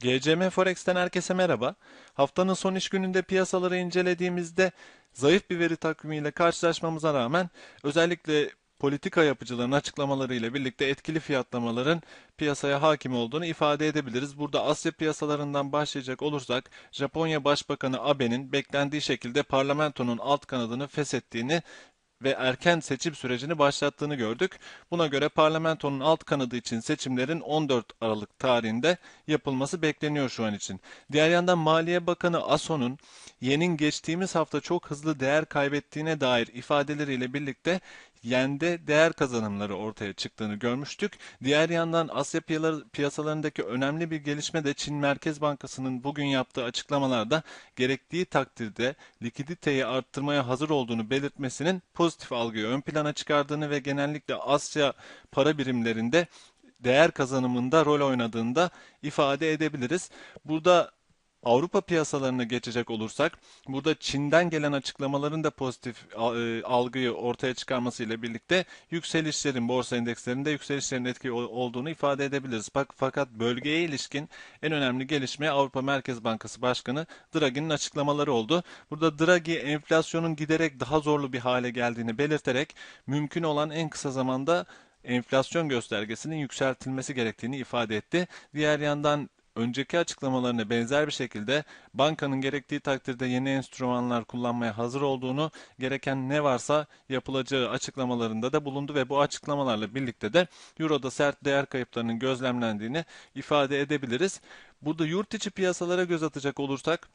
GCM Forex'ten herkese merhaba. Haftanın son iş gününde piyasaları incelediğimizde zayıf bir veri takvimiyle karşılaşmamıza rağmen özellikle politika yapıcıların açıklamalarıyla birlikte etkili fiyatlamaların piyasaya hakim olduğunu ifade edebiliriz. Burada Asya piyasalarından başlayacak olursak Japonya Başbakanı Abe'nin beklendiği şekilde parlamentonun alt kanadını feshettiğini ve erken seçim sürecini başlattığını gördük. Buna göre parlamentonun alt kanadı için seçimlerin 14 Aralık tarihinde yapılması bekleniyor şu an için. Diğer yandan Maliye Bakanı Ason'un yenin geçtiğimiz hafta çok hızlı değer kaybettiğine dair ifadeleriyle birlikte yende değer kazanımları ortaya çıktığını görmüştük. Diğer yandan Asya piyasalarındaki önemli bir gelişme de Çin Merkez Bankası'nın bugün yaptığı açıklamalarda gerektiği takdirde likiditeyi arttırmaya hazır olduğunu belirtmesinin pozitif algıyı ön plana çıkardığını ve genellikle Asya para birimlerinde değer kazanımında rol oynadığında ifade edebiliriz. Burada Avrupa piyasalarına geçecek olursak, burada Çin'den gelen açıklamaların da pozitif e, algıyı ortaya çıkarmasıyla birlikte yükselişlerin, borsa endekslerinde yükselişlerin etkili olduğunu ifade edebiliriz. Fakat bölgeye ilişkin en önemli gelişme Avrupa Merkez Bankası Başkanı Draghi'nin açıklamaları oldu. Burada Draghi enflasyonun giderek daha zorlu bir hale geldiğini belirterek mümkün olan en kısa zamanda enflasyon göstergesinin yükseltilmesi gerektiğini ifade etti. Diğer yandan önceki açıklamalarına benzer bir şekilde bankanın gerektiği takdirde yeni enstrümanlar kullanmaya hazır olduğunu, gereken ne varsa yapılacağı açıklamalarında da bulundu ve bu açıklamalarla birlikte de Euro'da sert değer kayıplarının gözlemlendiğini ifade edebiliriz. Burada yurt içi piyasalara göz atacak olursak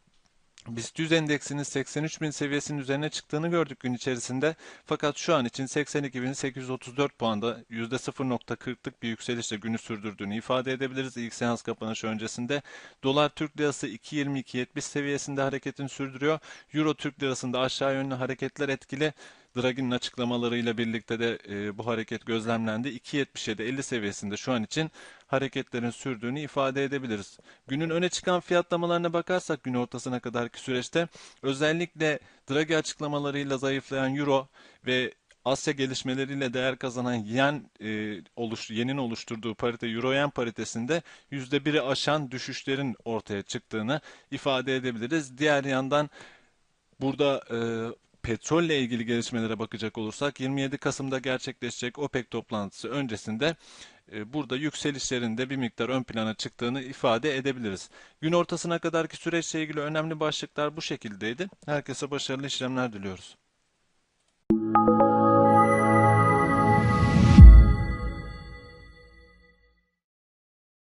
BIST 100 endeksinin 83 bin seviyesinin üzerine çıktığını gördük gün içerisinde. Fakat şu an için 82.834 puanda %0.40'lık bir yükselişle günü sürdürdüğünü ifade edebiliriz. İlk seans kapanışı öncesinde dolar Türk lirası 2.22.70 seviyesinde hareketini sürdürüyor. Euro Türk lirasında aşağı yönlü hareketler etkili. Draghi'nin açıklamalarıyla birlikte de e, bu hareket gözlemlendi. 2.77-50 seviyesinde şu an için hareketlerin sürdüğünü ifade edebiliriz. Günün öne çıkan fiyatlamalarına bakarsak gün ortasına kadarki süreçte özellikle Draghi açıklamalarıyla zayıflayan Euro ve Asya gelişmeleriyle değer kazanan yen e, oluş, yenin oluşturduğu parite Euro-Yen paritesinde %1'i aşan düşüşlerin ortaya çıktığını ifade edebiliriz. Diğer yandan burada e, petrolle ilgili gelişmelere bakacak olursak 27 Kasım'da gerçekleşecek OPEC toplantısı öncesinde e, burada yükselişlerin de bir miktar ön plana çıktığını ifade edebiliriz. Gün ortasına kadarki süreçle ilgili önemli başlıklar bu şekildeydi. Herkese başarılı işlemler diliyoruz.